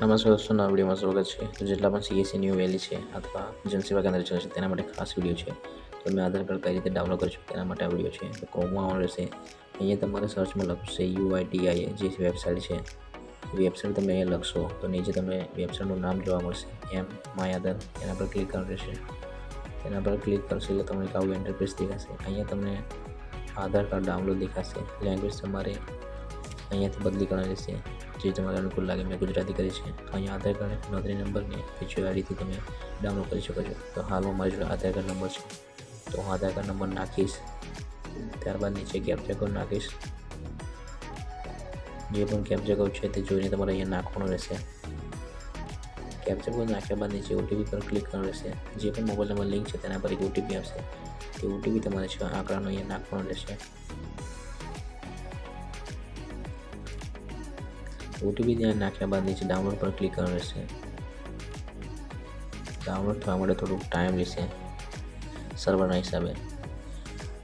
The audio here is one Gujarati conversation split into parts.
નમસ્કાર દોસ્તો, નવા વિડીયોમાં સ્વાગત છે. તો જેટલા પણ સીએસસી ન્યૂ વેલી છે અથવા જનસેવા કેન્દ્ર છે, તેના માટે ખાસ વીડિયો છે. તો મેં આધાર કાર્ડ કઈ રીતે ડાઉનલોડ કરી શકો તેના માટે આ વીડિયો છે. તો કોમમાં આવવાનું રહેશે. અહીંયા તમારે સર્ચમાં લખશે યુઆઈટીઆઈ જે વેબસાઇટ છે. વેબસાઇટ તમે અહીંયા લખશો, તો નીચે તમને વેબસાઇટનું નામ જોવા મળશે. એમ માય આધાર, એના પર ક્લિક કરવાનું રહેશે. તેના પર ક્લિક કરશો એટલે તમને આવું ઇન્ટરફેસ દેખાશે. અહીંયા તમને આધાર કાર્ડ ડાઉનલોડ દેખાશે. લેંગ્વેજ તમારે અહીંયાથી બદલી કરવાની રહેશે જે તમારે અનુકૂળ લાગે, મેં ગુજરાતી કરી છે. અહીંયા આધાર કાર્ડ, નોંધણી નંબરને પીછું આઈડીથી તમે ડાઉનલોડ કરી શકો છો. તો હાલમાં મારી જોડે આધાર કાર્ડ નંબર છે, તો હું આધાર કાર્ડ નંબર નાખીશ. ત્યારબાદ નીચે કેપ્ચા કોડ નાખીશ. જે પણ કેપ્ચા કોડ છે તે જોઈને તમારે અહીંયા નાખવાનું રહેશે. કેપ્ચા કોડ નાખ્યા બાદ નીચે ઓટીપી પર ક્લિક કરવાનું રહેશે. જે પણ મોબાઈલ નંબર લિંક છે તેના પર એક ઓટીપી આવશે. તે ઓટીપી તમારે છે આંકડાનો અહીંયા નાખવાનો રહેશે. ઓટીપી ત્યાં નાખ્યા બાદ નીચે ડાઉનલોડ પર ક્લિક કરવાનું રહેશે. ડાઉનલોડ થવા માટે થોડુંક ટાઈમ લેશે સર્વરના હિસાબે.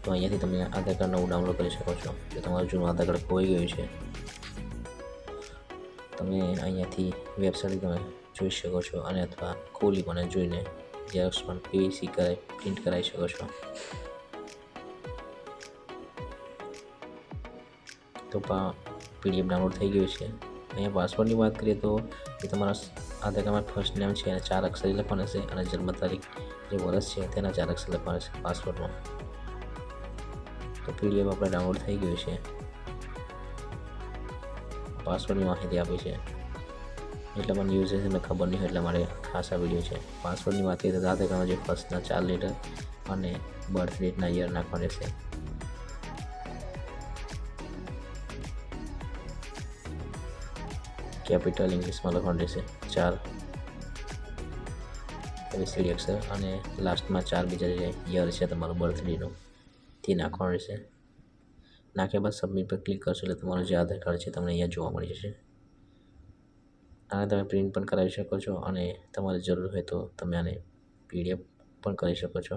તો અહીંયાથી તમે આધાર કાર્ડ નવું ડાઉનલોડ કરી શકો છો. જો તમારું જૂનું આધાર કાર્ડ ખોઈ ગયું છે, તમે અહીંયાથી વેબસાઇટ તમે જોઈ શકો છો અને અથવા ખોલી પણ જોઈને ઝેરોક્સ પણ પીવીસી કરાવી પ્રિન્ટ કરાવી શકો છો. તો પીડીએફ ડાઉનલોડ થઈ ગયું છે. અહીંયા પાસવર્ડની વાત કરીએ તો એ તમારા આધાર કાર્ડમાં ફર્સ્ટ નેમ છે અને ચાર અક્ષર લખવાના છે અને જન્મ તારીખ જે વર્ષ છે તેના ચાર અક્ષર લખવાના છે પાસવર્ડમાં તો પીડીએફ આપણે ડાઉનલોડ થઈ ગયું છે. પાસવર્ડની માહિતી આપી છે. એટલે મને યુઝર્સને ખબર નહીં હોય મારે ખાસ આ વીડિયો છે. પાસવર્ડની વાત કરીએ તો આધાર કાર્ડમાં જે ફર્સ્ટના ચાર લીટર અને બર્થ ડેટના યર નાખવા રહેશે કેપિટલ ઇંગ્લિશમાં લખવાનું રહેશે. ચાર. એબીસીડી અક્ષર અને લાસ્ટમાં ચાર બીજા જે યર છે તમારું બર્થડેનું, તે નાખવાનું રહેશે. નાખ્યા બાદ સબમિટ પર ક્લિક કરશો એટલે તમારું જે આધાર કાર્ડ છે તમને અહીંયા જોવા મળી જશે. આને તમે પ્રિન્ટ પણ કરાવી શકો છો અને તમારે જરૂર હોય તો તમે આને પીડીએફ પણ કરી શકો છો.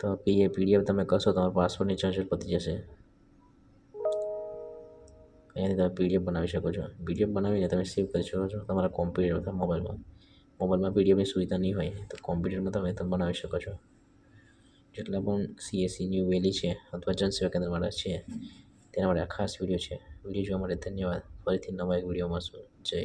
તો પીએ પીડીએફ તમે કરશો, તમારો પાસવર્ડની ઝંઝટ પતી જશે. અહીંયાથી તમે પીડીએફ બનાવી શકો છો. પીડીએફ બનાવીને તમે સેવ કરી શકો છો તમારા કોમ્પ્યુટર અથવા મોબાઈલમાં મોબાઈલમાં પીડીએફની સુવિધા નહીં હોય, તો કોમ્પ્યુટરમાં તમે તમે બનાવી શકો છો. જેટલા પણ સીએસસી ન્યૂ વેલી છે અથવા જનસેવા કેન્દ્રવાળા છે, તેના માટે આ ખાસ વીડિયો છે. વીડિયો જોવા માટે ધન્યવાદ. ફરીથી નવા એક વીડિયો મળશું. જય